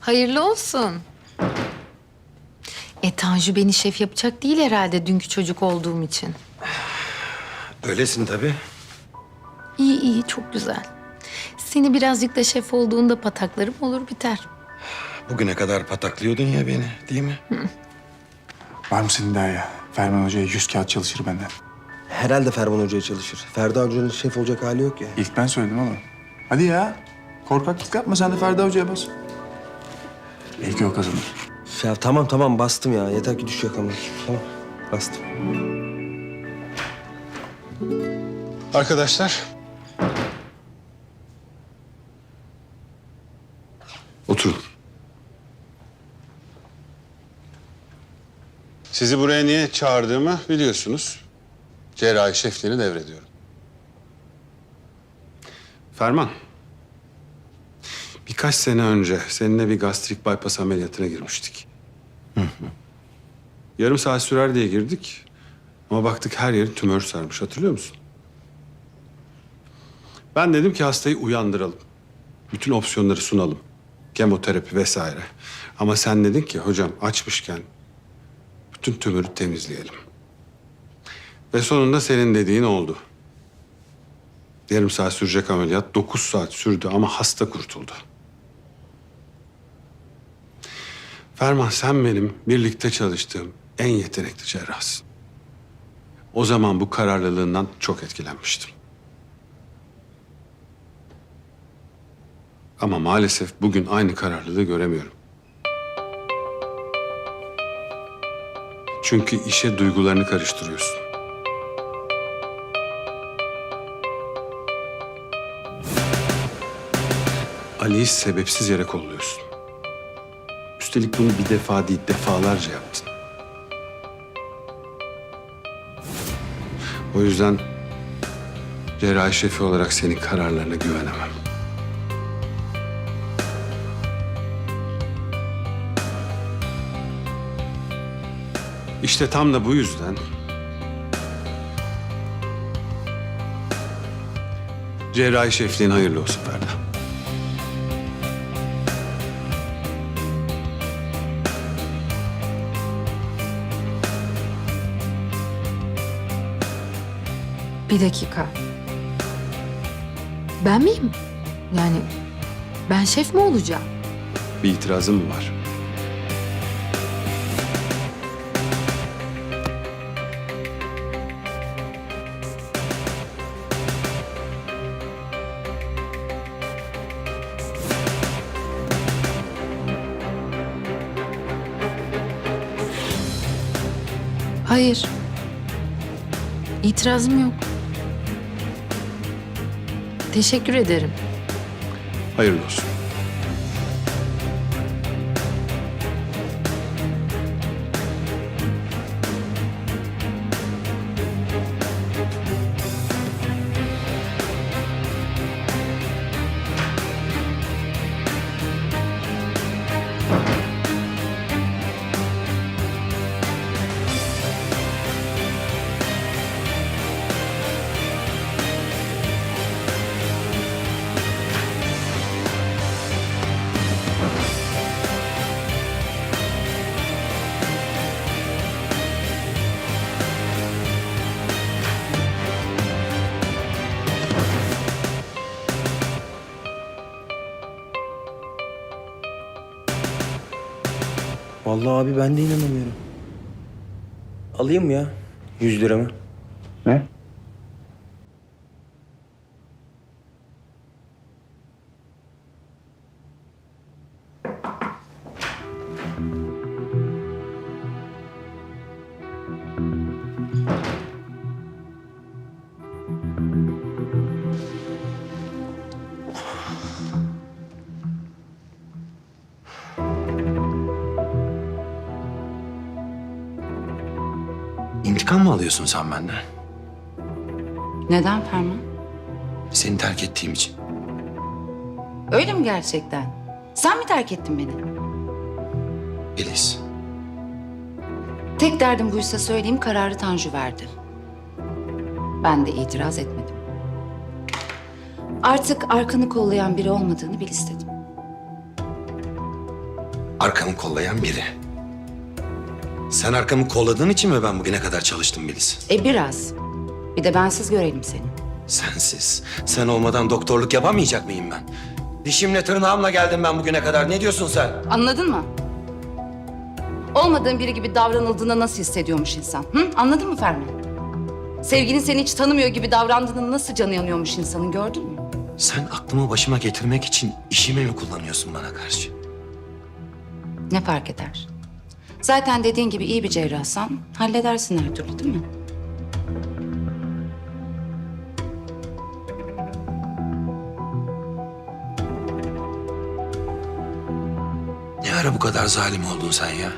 Hayırlı olsun. E Tanju beni şef yapacak değil herhalde dünkü çocuk olduğum için. Öylesin tabii. İyi iyi çok güzel. Seni birazcık da şef olduğunda pataklarım olur biter. Bugüne kadar pataklıyordun ya beni değil mi? Var mı senin daha ya? Ferman Hoca'ya yüz kağıt çalışır benden. Herhalde Ferman Hoca'ya çalışır. Ferda Hoca'nın şef olacak hali yok ya. İlk ben söyledim oğlum. Hadi ya. Korkaklık yapma sen de Ferda Hoca'ya bas. Belki o kazanır. Ya tamam tamam bastım ya. Yeter ki düş yakamı. Tamam bastım. Arkadaşlar. Oturun. Sizi buraya niye çağırdığımı biliyorsunuz. Cerrahi şefliğini devrediyorum. Ferman. Birkaç sene önce seninle bir gastrik bypass ameliyatına girmiştik. Yarım saat sürer diye girdik. Ama baktık her yeri tümör sarmış. Hatırlıyor musun? Ben dedim ki hastayı uyandıralım. Bütün opsiyonları sunalım. Kemoterapi vesaire. Ama sen dedin ki hocam açmışken bütün tümörü temizleyelim. Ve sonunda senin dediğin oldu. Yarım saat sürecek ameliyat dokuz saat sürdü ama hasta kurtuldu. Ferman sen benim birlikte çalıştığım en yetenekli cerrahsın. O zaman bu kararlılığından çok etkilenmiştim. Ama maalesef bugün aynı kararlılığı göremiyorum. Çünkü işe duygularını karıştırıyorsun. Ali'yi sebepsiz yere kolluyorsun. Üstelik bunu bir defa değil defalarca yaptın. O yüzden cerrahi şefi olarak senin kararlarına güvenemem. İşte tam da bu yüzden cerrahi şefliğin hayırlı olsun Ferda. Bir dakika. Ben miyim? Yani ben şef mi olacağım? Bir itirazın mı var? Hayır. İtirazım yok. Teşekkür ederim. Hayırlı olsun. Vallahi abi ben de inanamıyorum. Alayım mı ya? Yüz lira mı? Ne? İntikam mı alıyorsun sen benden? Neden Ferman? Seni terk ettiğim için. Öyle mi gerçekten? Sen mi terk ettin beni? Elis. Tek derdim buysa söyleyeyim kararı Tanju verdi. Ben de itiraz etmedim. Artık arkanı kollayan biri olmadığını bil istedim. arkamı kollayan biri. Sen arkamı kolladığın için mi ben bugüne kadar çalıştım Melis? E biraz. Bir de bensiz görelim seni. Sensiz. Sen olmadan doktorluk yapamayacak mıyım ben? Dişimle tırnağımla geldim ben bugüne kadar. Ne diyorsun sen? Anladın mı? Olmadığın biri gibi davranıldığında nasıl hissediyormuş insan? Hı? Anladın mı Ferman? Sevgilin seni hiç tanımıyor gibi davrandığında nasıl canı yanıyormuş insanın gördün mü? Sen aklımı başıma getirmek için işimi mi kullanıyorsun bana karşı? Ne fark eder? Zaten dediğin gibi iyi bir cerrahsan halledersin her türlü değil mi? Ne ara bu kadar zalim oldun sen ya?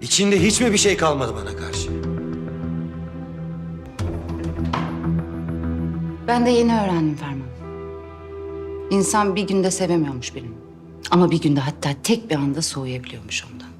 İçinde hiç mi bir şey kalmadı bana karşı? Ben de yeni öğrendim Ferman. İnsan bir günde sevemiyormuş birini. Ama bir günde hatta tek bir anda soğuyabiliyormuş ondan.